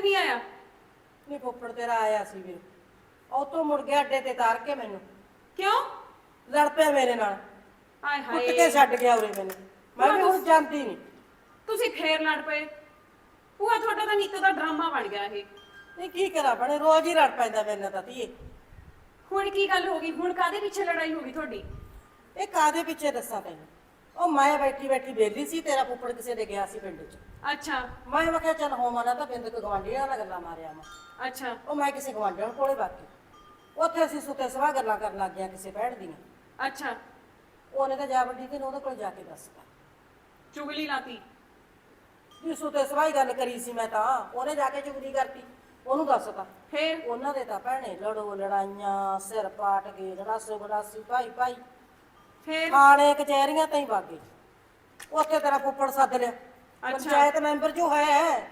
ਫੁੱਫੜ ਨਹੀਂ ਆਇਆ? ਨਹੀਂ ਫੁੱਫੜ ਤੇਰਾ ਆਇਆ ਸੀ ਵੀਰ ਉਹ ਤੋਂ ਮੁੜ ਗਿਆ ਅੱਡੇ ਤੇ ਤਾਰ ਕੇ ਮੈਨੂੰ। ਕਿਉਂ? ਲੜ ਪਿਆ ਮੇਰੇ ਨਾਲ। ਆਏ ਕੁੱਟ ਕੇ ਹਾਏ। ਛੱਡ ਗਿਆ ਉਰੇ ਮੈਨੂੰ। ਮੈਂ ਵੀ ਹੁਣ ਜਾਂਦੀ ਨਹੀਂ ਤੁਸੀਂ ਫੇਰ ਲੜ ਪਏ। ਭੂਆ ਤੁਹਾਡਾ ਤਾਂ ਨਿੱਤ ਦਾ ਡਰਾਮਾ ਬਣ ਗਿਆ ਇਹ। ਨਹੀਂ ਕੀ ਕਰਾਂ ਬਣੇ ਰੋਜ਼ ਹੀ ਲੜ ਪੈਂਦਾ ਮੇਰੇ ਨਾਲ ਤਾਂ ਧੀਏ। ਹੁਣ ਕੀ ਗੱਲ ਹੋ ਗਈ? ਹੁਣ ਕਾਦੇ ਪਿੱਛੇ ਲੜਾਈ ਹੋ ਗਈ ਤੁਹਾਡੀ? ਇਹ ਕਾਦੇ ਪਿੱਛੇ ਦੱਸਾਂ ਤੈਨੂੰ? ਉਹ ਮੈਂ ਬੈਠੀ ਬੈਠੀ ਬੇਲੀ ਸੀ ਤੇਰਾ ਫੁੱਫੜ ਕਿਸੇ ਦੇ ਗਿਆ ਸੀ ਪਿੰਡ 'ਚ। ਅੱਛਾ। ਮੈਂ ਮੈਂ ਕਿਹਾ ਚੱਲ ਹੋਵਾਂ ਨਾ ਤਾਂ ਬਿੰਦ ਕੋ ਗਵਾਂਢੀਆਂ ਨਾਲ ਗੱਲਾਂ ਮਾਰਿਆ ਮੈਂ ਅੱਛਾ। ਉਹ ਮੈਂ ਕਿਸੇ ਗਵਾਂਢੀਆਂ ਕੋਲੇ ਬਾਕੀ। ਉੱਥੇ ਅਸੀਂ ਸੁੱਤੇ ਸਵਾ ਗੱਲਾਂ ਕਰਨ ਲੱਗ ਗਿਆ ਕਿਸੇ ਭੈਣ ਦੀਆਂ। ਅੱਛਾ। ਉਹਨੇ ਤਾਂ ਜਾ ਵੱਡੀ ਤੇ ਉਹਦੇ ਕੋਲ ਜਾ ਕੇ ਦੱਸਤਾ ਚੁਗਲੀ ਲਾਤੀ। ਵੀ ਸੁੱਤੇ ਸਵਾਈ ਗੱਲ ਕਰੀ ਸੀ ਮੈਂ ਤਾਂ ਉਹਨੇ ਜਾ ਕੇ ਚੁਗਲੀ ਕਰਤੀ। ਉਹਨੂੰ ਦੱਸਤਾ ਫੇਰ? ਉਹਨਾਂ ਦੇ ਤਾਂ ਭੈਣੇ ਲੜੋ ਲੜਾਈਆਂ ਸਿਰ ਪਾਟ ਗਏ ਗੜਾਸੋ ਗੜਾਸੀ ਭਾਈ ਭਾਈ। ਫੇਰ? ਥਾਣੇ ਕਚਹਿਰੀਆਂ ਤਾਈਂ ਵਾਗੇ। ਉੱਥੇ ਤੇਰਾ ਫੁੱਫੜ ਸੱਦ ਲਿਆ। ਪੰਚਾਇਤ ਮੈਂਬਰ ਜੋ ਹੈ।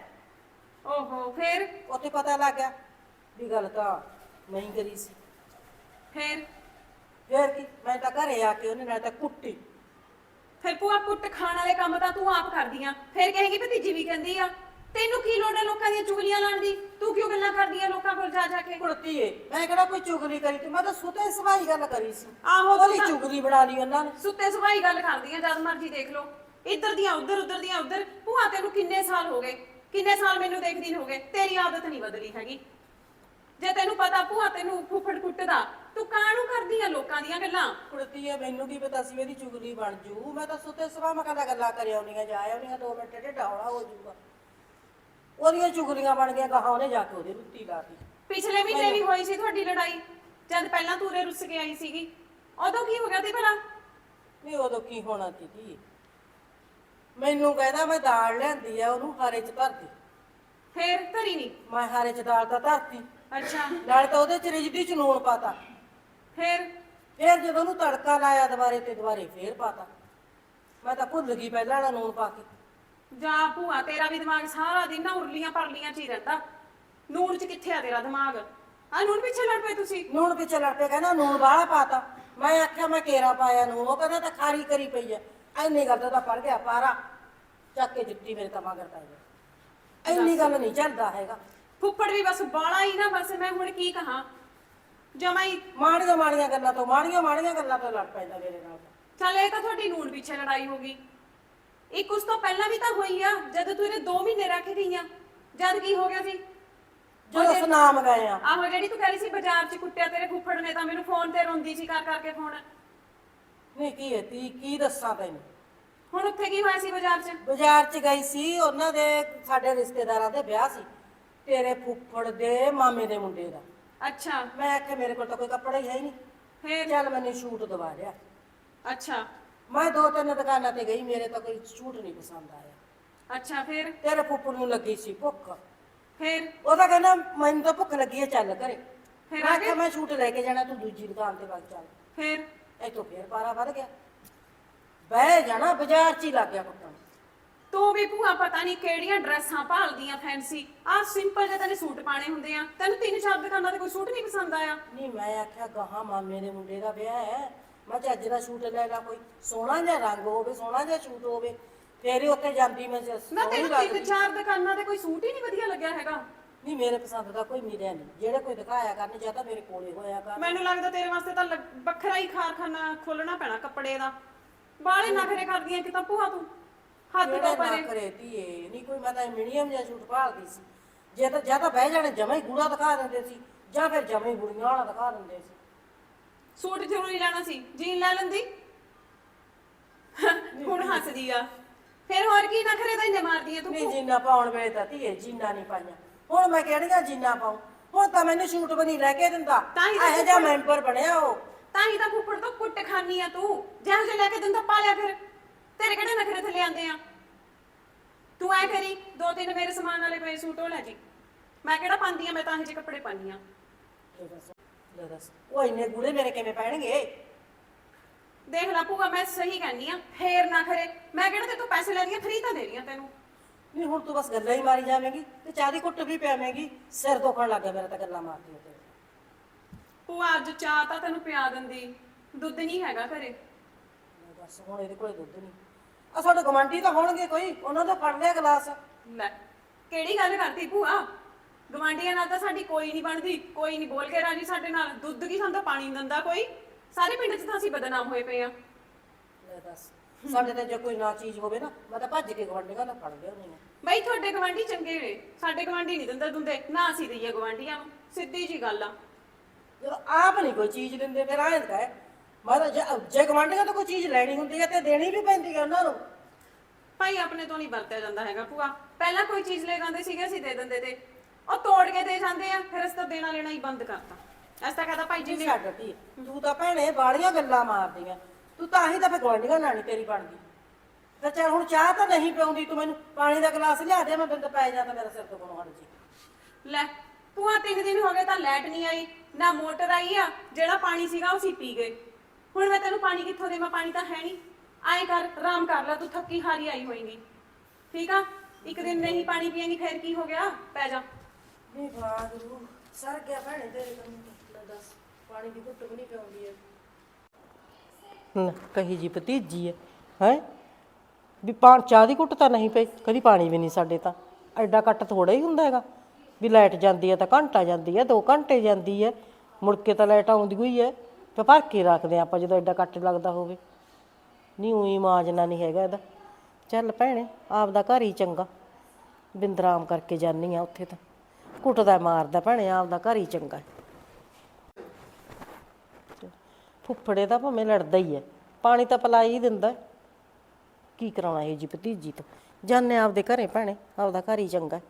ਓਹੋ ਫੇਰ? ਉੱਥੇ ਪਤਾ ਲੱਗ ਗਿਆ ਵੀ ਗੱਲ ਤਾਂ ਨਹੀਂ ਕਰੀ ਸੀ। ਫੇਰ? ਫੇਰ ਕੀ? ਮੈਂ ਤਾਂ ਘਰੇ ਆ ਕੇ ਉਹਨੇ ਨਾਲ ਤਾਂ ਕੁੱਟੀ। ਫਿਰ ਭੂਆ ਕੁੱਟ ਖਾਣ ਵਾਲੇ ਕੰਮ ਤਾਂ ਤੂੰ ਆਪ ਕਰਦੀ ਆ। ਫਿਰ ਕਹੇਗੀ ਭਤੀਜੀ ਵੀ ਕਹਿੰਦੀ ਆ। ਤੈਨੂੰ ਕੀ ਲੋੜ ਹੈ ਲੋਕਾਂ ਦੀਆਂ ਚੁਗਲੀਆਂ ਲਾਉਣ ਦੀ? ਤੂੰ ਕਿਉਂ ਗੱਲਾਂ ਕਰਦੀ ਆ ਲੋਕਾਂ ਕੋਲ ਜਾ ਜਾ ਕੇ? ਕੁੜਤੀ ਏ ਮੈਂ ਕਿਹੜਾ ਕੋਈ ਚੁਗਲੀ ਕਰੀ ਤੀ ਮੈਂ ਤਾਂ ਸੁਤੇ ਸਵਾਈ ਗੱਲ ਕਰੀ ਸੀ। ਆਹੋ ਤੂੰ ਉਹਦੀ ਤਾਂ- ਚੁਗਲੀ ਬਣਾ ਲਈ ਉਹਨਾਂ ਨੇ। ਸੁੱਤੇ ਸੁਭਾਈ ਗੱਲ ਕਰਦੀ ਆ ਜਦ ਮਰਜ਼ੀ ਦੇਖ ਲਓ। ਇੱਧਰ ਦੀਆਂ ਉੱਧਰ ਉੱਧਰ ਦੀਆਂ ਉੱਧਰ। ਭੂਆ ਤੈਨੂੰ ਕਿੰਨੇ ਸਾਲ ਹੋ ਗਏ? ਕਿੰਨੇ ਸਾਲ ਮੈਨੂੰ ਦੇਖਦੀ ਨੂੰ ਹੋ ਗਏ? ਤੇਰੀ ਆਦਤ ਨਹੀਂ ਬਦਲੀ ਹੈਗੀ। ਜੇ ਤੈਨੂੰ ਪਤਾ ਭੂਆ ਤੈਨੂੰ ਫੁੱਫੜ ਕੁੱਟਦਾ ਤੂੰ ਕਾਹਨੂੰ ਕਰਦੀ ਆ ਲੋਕਾਂ ਦੀਆਂ ਗੱਲਾਂ? ਕੁੜਤੀ ਏ ਮੈਨੂੰ ਕੀ ਪਤਾ ਸੀ ਵੀ ਇਹਦੀ ਚੁਗਲੀ ਬਣ ਜੂ। ਮੈਂ ਤਾਂ ਸੁਤੇ ਸਵਾ ਮੈਂ ਕਹਿੰਦਾ ਗੱਲਾਂ ਕਰਿਆ ਆਉਣੀਆਂ ਜਾ ਆਉਣੀਆਂ 2 ਮਿੰਟ ਢਿੱਡਾ ਹੌਲਾ ਹੋ ਜੂਗਾ ਉਹਦੀਆਂ ਚੁਗਲੀਆਂ ਬਣ ਗਈਆਂ ਕਹਾ ਉਹਨੇ ਜਾ ਕੇ ਉਹਦੇ ਰੁੱਤੀ ਲਾਤੀ ਪਿਛਲੇ ਮਹੀਨੇ ਵੀ ਹੋਈ ਸੀ ਤੁਹਾਡੀ ਲੜਾਈ ਜਦ ਪਹਿਲਾਂ ਤੂਰੇ ਰੁੱਸ ਕੇ ਆਈ ਸੀਗੀ ਉਦੋਂ ਕੀ ਹੋ ਗਿਆ ਸੀ ਭਲਾ? ਨਹੀਂ ਉਦੋਂ ਕੀ ਹੋਣਾ ਸੀ ਧੀ ਮੈਨੂੰ ਕਹਿੰਦਾ ਮੈਂ ਦਾਲ ਲਿਆਂਦੀ ਆ ਉਹਨੂੰ ਹਾਰੇ ਚ ਧਰਦੀ। ਫੇਰ ਧਰੀ ਨਹੀਂ ਮੈਂ ਹਾਰੇ ਚ ਦਾਲ ਤਾਂ ਧਰਤੀ। ਅੱਛਾ। ਨਾਲ ਤਾਂ ਉਹਦੇ ਚ ਰਿਜਦੀ ਚ ਨੂਣ ਪਾਤਾ। ਫੇਰ? ਫੇਰ ਜਦੋਂ ਉਹਨੂੰ ਤੜਕਾ ਲਾਇਆ ਦੁਬਾਰੇ ਤੇ ਦੁਬਾਰੇ ਫੇਰ ਪਾਤਾ। ਮੈਂ ਤਾਂ ਭੁੱਲ ਗਈ ਪਹਿਲਾਂ ਵਾਲਾ ਨੂਣ ਪਾ ਕੇ। ਜਾ ਭੂਆ ਤੇਰਾ ਵੀ ਦਿਮਾਗ ਸਾਰਾ ਦਿਨ ਨਾ ਉਰਲੀਆਂ ਪਰਲੀਆਂ ਚ ਹੀ ਰਹਿੰਦਾ। ਨੂਣ ਚ ਕਿੱਥੇ ਆ ਤੇਰਾ ਦਿਮਾਗ? ਆ ਨੂਣ ਪਿੱਛੇ ਲੜ ਪਏ ਤੁਸੀਂ? ਨੂਣ ਪਿੱਛੇ ਲੜ ਪਿਆ ਕਹਿੰਦਾ ਨੂਣ ਬਾਹਲਾ ਪਾਤਾ। ਮੈਂ ਆਖਿਆ ਮੈਂ ਕੇਰਾ ਪਾਇਆ ਨੂਣ ਉਹ ਕਹਿੰਦਾ ਤਾਂ ਖਾਰੀ ਕਰੀ ਪਈ ਆ। ਐਨੀ ਗੱਲ ਤਾਂ ਪੜ ਗਿਆ ਪਾਰਾ। ਚੱਕ ਕੇ ਜੁੱਤੀ ਮੇਰੇ ਤਾਂ ਮਗਰ ਪੈ ਗਿਆ ਐਨੀ ਗੱਲ ਨਹੀਂ ਚੱਲਦਾ ਹੈਗਾ। ਫੁੱਫੜ ਵੀ ਬਸ ਬਾਲਾ ਹੀ ਨਾ ਬਸ ਮੈਂ ਹੁਣ ਕੀ ਕਹਾਂ? ਜਮਾਈ ਮਾੜੀਆਂ ਮਾੜੀਆਂ ਗੱਲਾਂ ਤੋਂ ਮਾੜੀਆਂ ਮਾੜੀਆਂ ਗੱਲਾਂ ਤੋਂ ਲੜ ਪੈਂਦਾ ਮੇਰੇ ਨਾਲ। ਚੱਲ ਇਹ ਤਾਂ ਤੁਹਾਡੀ ਨੂਣ ਪਿੱਛੇ ਲੜਾਈ ਹੋ ਗਈ। ਇੱਕ ਉਸ ਤੋਂ ਪਹਿਲਾਂ ਵੀ ਤਾਂ ਹੋਈ ਆ ਜਦ ਤੂੰ ਇਹਨੇ 2 ਮਹੀਨੇ ਰੱਖ ਗਈਆਂ ਜਦ ਕੀ ਹੋ ਗਿਆ ਸੀ? ਜਦੋਂ ਸੁਨਾਮ ਗਏ ਆ। ਆਹੋ ਜਿਹੜੀ ਤੂੰ ਕਹਿ ਰਹੀ ਸੀ ਬਾਜ਼ਾਰ 'ਚ ਕੁੱਟਿਆ ਤੇਰੇ ਫੁੱਫੜ ਨੇ ਤਾਂ ਮੈਨੂੰ ਫੋਨ ਤੇ ਰੋਂਦੀ ਸੀ ਕਰ ਕਰਕੇ ਫੋਨ। ਨਹੀਂ ਕੀ ਹੈ ਤੀ ਕੀ ਦੱਸਾਂ ਤੈਨੂੰ? ਹੁਣ ਉੱਥੇ ਕੀ ਹੋਇਆ ਸੀ ਬਾਜ਼ਾਰ 'ਚ? ਬਾਜ਼ਾਰ ਚ ਗਈ ਸੀ ਉਹਨਾਂ ਦੇ ਸਾਡੇ ਰਿਸ਼ਤੇਦਾਰਾਂ ਦੇ ਵਿਆਹ ਸੀ। ਤੇਰੇ ਫੁੱਫੜ ਦੇ ਮਾਮੇ ਦੇ ਮੁੰਡੇ ਦਾ। ਅੱਛਾ। ਮੈਂ ਆਖਿਆ ਮੇਰੇ ਕੋਲ ਤਾਂ ਕੋਈ ਕੱਪੜਾ ਹੀ ਹੈ ਹੀ ਨਹੀਂ। ਫੇਰ? ਚੱਲ ਮੈਨੂੰ ਸ਼ੂਟ ਦਵਾ ਲਿਆ। ਅੱਛਾ। ਮੈਂ ਦੋ ਤਿੰਨ ਦੁਕਾਨਾਂ ਤੇ ਗਈ ਮੇਰੇ ਤਾਂ ਕੋਈ ਸੂਟ ਨਹੀਂ ਪਸੰਦ ਆਇਆ। ਅੱਛਾ ਫੇਰ? ਤੇਰੇ ਫੁੱਫੜ ਨੂੰ ਲੱਗੀ ਸੀ ਭੁੱਖ। ਫੇਰ? ਉਹ ਤਾਂ ਕਹਿੰਦਾ ਮੈਨੂੰ ਤਾਂ ਭੁੱਖ ਲੱਗੀ ਹੈ ਚੱਲ ਘਰੇ। ਫਿਰ ਮੈਂ ਆਖਿਆ ਮੈਂ ਸੂਟ ਲੈ ਕੇ ਜਾਣਾ ਤੂੰ ਦੂਜੀ ਦੁਕਾਨ ਤੇ ਵਗ ਚੱਲ। ਫੇਰ? ਇੱਥੋਂ ਫੇਰ ਪਾਰਾ ਵੱਧ ਗਿਆ। ਬਹਿ ਜਾਣਾ ਬਾਜ਼ਾਰ ਚ ਹੀ ਲੱਗ ਗਿਆ ਕੁੱਟਣ ਤੂੰ ਵੀ ਭੂਆ ਪਤਾ ਨਹੀਂ ਕਿਹੜੀਆਂ ਡਰੈਸਾਂ ਭਾਲਦੀਆਂ ਫੈਂਸੀ। ਆਹ ਸਿੰਪਲ ਜਿਹੇ ਤੈਨੂੰ ਸੂਟ ਪਾਣੇ ਹੁੰਦੇ ਆ। ਤੈਨੂੰ ਤਿੰਨ ਚਾਰ ਦੁਕਾਨਾਂ ਤੇ ਕੋਈ ਸੂਟ ਨਹੀਂ ਪਸੰਦ ਆਇਆ? ਨਹੀਂ ਮੈਂ ਆਖਿਆ ਗਾਹਾਂ ਮਾਮੇ ਦੇ ਮੁੰਡੇ ਦਾ ਵਿਆਹ ਹੈ। ਮੈਂ ਚੱਜ ਦਾ ਸੂਟ ਲੈ ਲਾ ਕੋਈ ਸੋਹਣਾ ਜਿਹਾ ਰੰਗ ਹੋਵੇ ਸੋਹਣਾ ਜਿਹਾ ਸੂਟ ਹੋਵੇ ਫੇਰ ਹੀ ਉੱਥੇ ਜਾਂਦੀ ਮੈਂ ਜ- ਨਾ ਸੋਹਣੀ ਤੈਨੂੰ। ਤਿੰਨ ਚਾਰ ਦੁਕਾਨਾਂ ਤੇ ਕੋਈ ਸੂਟ ਹੀ ਨਹੀਂ ਵਧੀਆ ਲੱਗਿਆ ਹੈਗਾ। ਨਹੀਂ ਮੇਰੇ ਪਸੰਦ ਦਾ ਕੋਈ ਮਿਲਿਆ ਨਹੀਂ। ਜਿਹੜੇ ਕੋਈ ਦਿਖਾਇਆ ਕਰਨ ਜਾਂ ਤਾਂ ਮੇਰੇ ਕੋਲੇ ਹੋਇਆ ਕਰ ਮੈਨੂੰ ਲੱਗਦਾ ਤੇਰੇ ਵਾਸਤੇ ਤਾਂ ਲੱਗ- ਵੱਖਰਾ ਹੀ ਖਾਰਖਾਨਾ ਖੋਲਣਾ ਪੈਣਾ ਕੱਪੜੇ ਦਾ। ਬਾਹਲੇ ਨਖਰੇ ਕਰਦੀਆਂ ਕਿ ਤਾਂ ਭੂਆ ਤੂੰ? ਹੱਦ ਜਿਹੜੇ ਤੋਂ ਨਾ ਪਰੇ ਕਰੇ ਧੀਏ? ਨਹੀਂ ਕੋਈ ਮੈਂ ਤਾਂ ਮੀਡੀਅਮ ਜਿਹਾ ਸੂਟ ਭਾਲਦੀ ਸੀ। ਜੇ ਤਾਂ ਜਾਂ ਤਾਂ ਬਹਿ ਜਾਣੇ ਜਮਾ ਹੀ ਗੂੜਾ ਦਿਖਾ ਦਿੰਦੇ ਸੀ ਜਾਂ ਫਿਰ ਜਮਾ ਹੀ ਗੁੜੀਆਂ ਵਾਲਾ ਦਿਖਾ ਦਿੰਦੇ ਸੀ। ਸੂਟ ਜ਼ਰੂਰੀ ਲੈਣਾ ਸੀ ਜੀਨ ਲੈ ਲੈਂਦੀ। ਹੁਣ ਹੱਸਦੀ ਆ। ਫਿਰ ਹੋਰ ਕੀ ਨਖਰੇ ਤਾਂ ਇੰਨੇ ਮਾਰਦੀ ਆ ਤੂੰ ਨਹੀਂ ਜੀਨਾ ਪਾਉਣ ਵੇਲੇ ਤਾਂ ਧੀਏ ਜੀਨਾ ਨਹੀਂ ਪਾਈਆਂ। ਹੁਣ ਮੈਂ ਕਿਹੜੀਆਂ ਜੀਨਾ ਪਾਉਂ? ਹੁਣ ਤਾਂ ਮੈਨੂੰ ਸੂਟ ਵੀ ਨਹੀਂ ਲੈ ਕੇ ਦਿੰਦਾ। ਤਾਂ ਹੀ ਤਾਂ ਇਹੋ ਜਿਹਾ ਮੈਂਬਰ ਬਣਿਆ ਉਹ। ਤਾਂ ਹੀ ਤਾਂ ਫੁੱਫੜ ਤੋਂ ਕੁੱਟ ਖਾਨੀ ਆ ਤੂੰ। ਜਿਹੋ ਜਿਹਾ ਲੈ ਕੇ ਦਿੰਦਾ ਪਾ ਲਿਆ ਫਿਰ। ਤੇਰੇ ਕਿਹੜੇ ਨਖਰੇ ਥੱਲੇ ਆਂਦੇ ਆ? ਤੂੰ ਐ ਕਰੀ ਦੋ ਤਿੰਨ ਮੇਰੇ ਸਮਾਨ ਵਾਲੇ ਪਏ ਸੂਟ ਉਹ ਲੈ ਜੀ। ਮੈਂ ਕਿਹੜਾ ਪਾਉਂਦੀ ਆ ਮੈਂ ਤਾਂ ਇਹੋ ਜਿਹੇ ਕੱਪੜੇ ਪਾਉਂਦੀ ਆ। ਲੈ ਦੱਸ। ਉਹ ਇੰਨੇ ਗੂੜੇ ਮੇਰੇ ਕਿਵੇਂ ਪੈਣਗੇ? ਦੇਖ ਲਾ ਭੂਆ ਮੈਂ ਸਹੀ ਕਹਿੰਦੀ ਆ ਫੇਰ ਨਾ ਖਰੇ। ਮੈਂ ਕਿਹੜਾ ਤੇ ਤੂੰ ਪੈਸੇ ਲੈ ਰਹੀਆਂ ਫਰੀ ਤਾਂ ਦੇ ਰਹੀਆਂ ਤੈਨੂੰ। ਨਹੀਂ ਹੁਣ ਤੂੰ ਬਸ ਗੱਲਾਂ ਹੀ ਮਾਰੀ ਜਾਵੇਂਗੀ ਤੇ ਚਾਹ ਦੀ ਕੁੱਟ ਵੀ ਪਿਆਵੇਂਗੀ। ਸਿਰ ਦੁਖਣ ਲੱਗਾ ਮੇਰਾ ਤਾਂ ਗੱਲਾਂ ਮਾਰਦੀ ਹੋ ਤੇਰੇ ਭੂਆ ਅੱਜ ਚਾਹ ਤਾਂ ਤੈਨੂੰ ਪਿਆ ਦਿੰਦੀ। ਦੁੱਧ ਨਹੀਂ ਹੈਗਾ ਘਰੇ। ਦੱਸ ਹੁਣ ਇਹਦੇ ਕੋਲੇ ਦੁੱਧ ਨਹੀਂ। ਆ ਸਾਡੇ ਗਵਾਂਢੀ ਤਾਂ ਹੋਣਗੇ ਕੋਈ ਉਹਨਾਂ ਦਾ ਫੜ ਲਿਆ ਗਲਾਸ। ਲੈ ਕਿਹੜੀ ਗੱਲ ਕਰਤੀ ਭੂਆ? ਗਵਾਂਢੀਆਂ ਨਾਲ ਤਾਂ ਸਾਡੀ ਕੋਈ ਨਹੀਂ ਬਣਦੀ ਕੋਈ ਨਹੀਂ ਬੋਲ ਕੇ ਰਾਜੀ ਸਾਡੇ ਨਾਲ ਦੁੱਧ ਕੀ ਸਾਨੂੰ ਤਾਂ ਪਾਣੀ ਨੀ ਦਿੰਦਾ ਕੋਈ। ਸਾਰੇ ਪਿੰਡ 'ਚ ਤਾਂ ਅਸੀਂ ਬਦਨਾਮ ਹੋਏ ਪਏ ਆ ਲੈ ਦੱਸ ਸਾਡੇ ਤੇ ਜੇ ਕੋਈ ਨਾ ਚੀਜ਼ ਹੋਵੇ ਨਾ ਮੈਂ ਤਾਂ ਭੱਜ ਕੇ ਗਵਾਂਢੀਆਂ ਦਾ ਫੜ ਲਿਆ ਨਹੀਂ ਬਈ ਤੁਹਾਡੇ ਗਵਾਂਢੀ ਚੰਗੇ ਨੇ ਸਾਡੇ ਗਵਾਂਢੀ ਨਹੀਂ ਦਿੰਦੇ ਦੁੰਦੇ ਨਾ ਅਸੀਂ ਦਈਏ ਗਵਾਂਢੀਆਂ ਨੂੰ ਸਿੱਧੀ ਜੀ ਗੱਲ ਆ। ਜਦੋਂ ਆਪ ਨਹੀਂ ਕੋਈ ਚੀਜ਼ ਦਿੰਦੇ ਫਿਰ ਆਏ ਤਾਂ ਹੈ। ਮੈਂ ਤਾਂ ਜੇ- ਜੇ ਗਵਾਂਢੀਆਂ ਤੋਂ ਕੋਈ ਚੀਜ਼ ਲੈਣੀ ਹੁੰਦੀ ਹੈ ਤੇ ਦੇਣੀ ਵੀ ਪੈਂਦੀ ਹੈ ਉਹਨਾਂ ਨੂੰ। ਭਾਈ ਆਪਣੇ ਤੋਂ ਨਹੀਂ ਵਰਤਿਆ ਜਾਂਦਾ ਹੈਗਾ ਭੂਆ। ਪਹਿਲਾਂ ਕੋਈ ਚੀਜ਼ ਲੈ ਜਾਂਦੇ ਸੀਗੇ ਅਸੀਂ ਦੇ ਦਿੰਦੇ ਤੇ। ਉਹ ਤੋੜ ਕੇ ਦੇ ਜਾਂਦੇ ਆ ਫਿਰ ਅਸੀਂ ਤਾਂ ਦੇਣਾ ਲੈਣਾ ਹੀ ਬੰਦ ਕਰਤਾ। ਅਸੀਂ ਤਾਂ ਕਹਦਾ ਭਾਈ ਜੀ ਜੀ ਛੱਡ ਤੀ ਤੂੰ ਤਾਂ ਭੈਣੇ ਬਾੜੀਆਂ ਗੱਲਾਂ ਮਾਰਦੀਆਂ। ਤੂੰ ਤਾਂ ਹੀ ਤਾਂ ਫਿਰ ਗਵਾਂਢੀਆਂ ਨਾਲ ਨੀ ਤੇਰੀ ਬਣਦੀ ਤੇ ਚੱਲ ਹੁਣ ਚਾਹ ਤਾਂ ਨਹੀਂ ਪਿਉਂਦੀ ਤੂੰ ਮੈਨੂੰ ਪਾਣੀ ਦਾ ਗਲਾਸ ਲਿਆ ਦੇ ਮੈਂ ਬਿੰਦ ਪੈ ਜਾ ਤਾਂ ਮੇਰਾ ਸਿਰ ਤੋਂ ਬਣਵਾ ਜੀ। ਲੈ ਭੂਆ ਤਿੰਨ ਦਿਨ ਹੋ ਗਏ ਤਾਂ ਲਾਈਟ ਨਹੀਂ ਆਈ ਨਾ ਮੋਟਰ ਆਈ ਆ ਜਿਹੜਾ ਪਾਣੀ ਸੀਗਾ ਉਹ ਅਸੀਂ ਪੀ ਗਏ। ਹੁਣ ਮੈਂ ਤੈਨੂੰ ਪਾਣੀ ਕਿੱਥੋਂ ਦੇਵਾਂ ਪਾਣੀ ਤਾਂ ਹੈ ਨਹੀਂ। ਆਏ ਕਰ ਆਰਾਮ ਕਰ ਲੈ ਤੂੰ ਥੱਕੀ ਹਾਰੀ ਆਈ ਹੋਏਗੀ। ਠੀਕ ਆ? ਇੱਕ ਦਿਨ ਨਹੀਂ ਪਾਣੀ ਪੀਏਂਗੀ ਫਿਰ ਕੀ ਹੋ ਗਿਆ? ਪੈ ਜਾ। ਨਹੀਂ ਬਾਗਰੂ ਸਰ ਗਿਆ ਭੈਣੇ ਤੇਰੇ ਕੰਨ ਲੈ ਦੱਸ ਪਾਣੀ ਦੀ ਘੁੱਟ ਵੀ ਨਹੀਂ ਪਿਉਂਦੀ ਹੈ ਨਾ, ਕਹੀ ਜੀ ਭਤੀਜੀ ਹੈ ਹੈ? ਵੀ ਪਾਣ ਚਾਹ ਦੀ ਘੁੱਟ ਤਾਂ ਨਹੀਂ ਪਈ ਕਦੀ ਪਾਣੀ ਵੀ ਨਹੀਂ ਸਾਡੇ ਤਾਂ। ਐਡਾ ਕੱਟ ਥੋੜਾ ਹੀ ਹੁੰਦਾ ਹੈਗਾ। ਵੀ ਲਾਈਟ ਜਾਂਦੀ ਹੈ ਤਾਂ ਘੰਟਾ ਜਾਂਦੀ ਹੈ 2 ਘੰਟੇ ਜਾਂਦੀ ਹੈ। ਮੁੜ ਕੇ ਤਾਂ ਲਾਈਟ ਆਉਂਦੀ ਹੋਈ ਹੈ ਤੇ ਭਰ ਕੇ ਰੱਖਦੇ ਹਾਂ ਆਪਾਂ ਜਦੋਂ ਐਡਾ ਕੱਟ ਲੱਗਦਾ ਹੋਵੇ। ਨਹੀਂ ਉਹੀ ਮਾਜਨਾ ਨਹੀਂ ਹੈਗਾ ਇਹਦਾ। ਚੱਲ ਭੈਣੇ ਆਪਦਾ ਘਰ ਹੀ ਚੰਗਾ। ਬਿੰਦਰਾਮ ਕਰਕੇ ਜਾਨੀ ਆ ਉੱਥੇ ਤਾਂ। ਕੁੱਟਦਾ ਮਾਰਦਾ, ਭੈਣੇ, ਆਪਦਾ ਘਰ ਹੀ ਚੰਗਾ ਫੁੱਫੜੇ ਦਾ ਭਾਵੇਂ ਲੜਦਾ ਹੀ ਹੈ, ਪਾਣੀ ਤਾਂ ਪਿਲਾ ਹੀ ਦਿੰਦਾ ਕੀ ਕਰਾਉਣਾ ਇਹ ਜੀ ਭਤੀਜੀ ਤੋਂ? ਜਾਨੇ ਆਪਦੇ ਘਰੇ, ਭੈਣੇ, ਆਪਦਾ ਘਰ ਹੀ ਚੰਗਾ